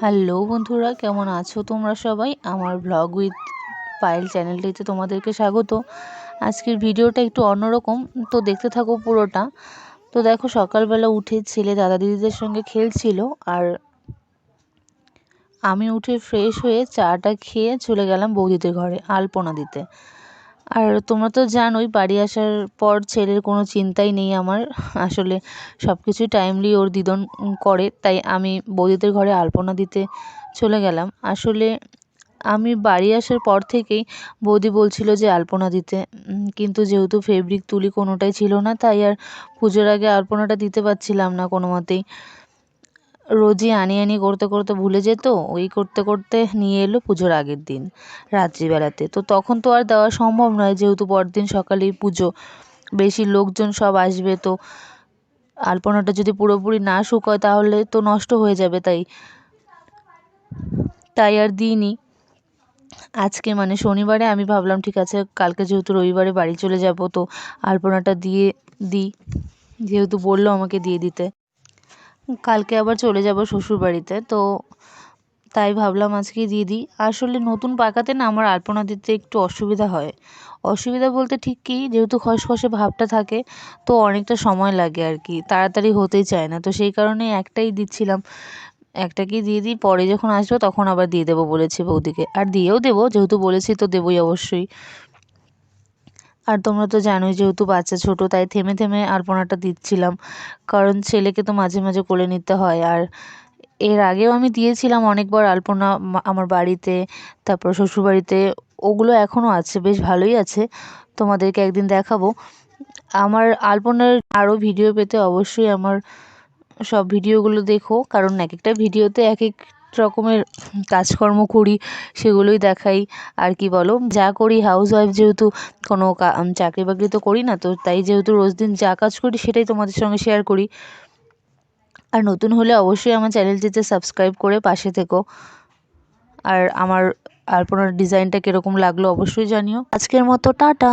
Hello বন্ধুরা, কেমন আছো তোমরা সবাই? আমার ব্লগ উইথ পায়েল চ্যানেলটিতে তোমাদেরকে স্বাগত। আজকের ভিডিওটা একটু অন্যরকম, তো দেখতে থাকো পুরোটা। তো দেখো, সকালবেলা উঠে ছেলে দাদা দিদিদের সঙ্গে খেলছিল, আর আমি উঠে ফ্রেশ হয়ে চাটা খেয়ে চলে গেলাম বৌদিদের ঘরে, আলপনা দিতে। আর তোমরা তো জানোই বাড়ি আসার পর ছেলের কোনো চিন্তাই নেই আমার। আসলে সব কিছুই টাইমলি ওর দিদন করে, তাই আমি বৌদিদের ঘরে আলপনা দিতে চলে গেলাম। আসলে আমি বাড়ি আসার পর থেকেই বৌদি বলছিল যে আলপনা দিতে। কিন্তু যেহেতু ফেব্রিক তুলি কোনোটাই ছিল না, তাই আর পুজোর আগে আলপনাটা দিতে পারছিলাম না কোনো মতেই রোজই আনি আনি করতে করতে ভুলে যেত, ওই করতে করতে নিয়ে এলো পুজোর আগের দিন, রাত্রিবেলাতে। তো তখন তো আর দেওয়া সম্ভব নয়, যেহেতু পরদিন সকালেই পুজো, বেশি লোকজন সব আসবে, তো আলপনাটা যদি পুরোপুরি না শুকোয় তাহলে তো নষ্ট হয়ে যাবে তাই। তাই আর দিইনি। আজকে মানে শনিবারে আমি ভাবলাম, ঠিক আছে, কালকে যেহেতু রবিবারে বাড়ি চলে যাব, তো আলপনাটা দিয়ে দিই, যেহেতু বলল আমাকে দিয়ে দিতে। কালকে আবার চলে যাব শ্বশুরবাড়িতে, তো তাই ভাবলাম আজকে দিয়ে দিই। আসলে নতুন পাকাতে না আমার আলপনা দিতে একটু অসুবিধা হয়। অসুবিধা বলতে ঠিক কী, যেহেতু খসখসে ভাবটা থাকে, তো অনেকটা সময় লাগে আর কি, তাড়াতাড়ি হতেই চায় না। তো সেই কারণে একটাই দিচ্ছিলাম, একটাকেই দিয়ে দিই, পরে যখন আসব তখন আবার দিয়ে দেবো বলেছি বৌদিকে। আর দিয়েও দেবো, যেহেতু বলেছি তো দেবোই অবশ্যই। আর তোমরা তো জানোই যেহেতু বাচ্চা ছোট, তাই থেমে থেমে আলপনাটা দিচ্ছিলাম। কারণ ছেলেকে তো মাঝে মাঝে কোলে নিতে হয়। আর এর আগেও আমি দিয়েছিলাম অনেকবার আলপনা আমার বাড়িতে, তারপর শ্বশুরবাড়িতে। ওগুলো এখনও আছে, বেশ ভালোই আছে। তোমাদেরকে একদিন দেখাবো। আমার আলপনার আরও ভিডিও পেতে অবশ্যই আমার সব ভিডিওগুলো দেখো। কারণ এক একটা ভিডিওতে এক এক রকমের কাজকর্ম করি, সেগুলোই দেখাই। আর কি বলো? যা করি হাউস ওয়াইফ যেহেতু কোনো চাকরি বাকরি তো করি না, তো তাই যেহেতু রোজ দিন যা কাজ করি, সেটাই তোমাদের সঙ্গে শেয়ার করি। আর নতুন হলে অবশ্যই আমার চ্যানেলটিতে সাবস্ক্রাইব করে পাশে থেকো। আর আমার আলপনার ডিজাইনটা কীরকম লাগল অবশ্যই জানিও। আজকের মতো, টাটা!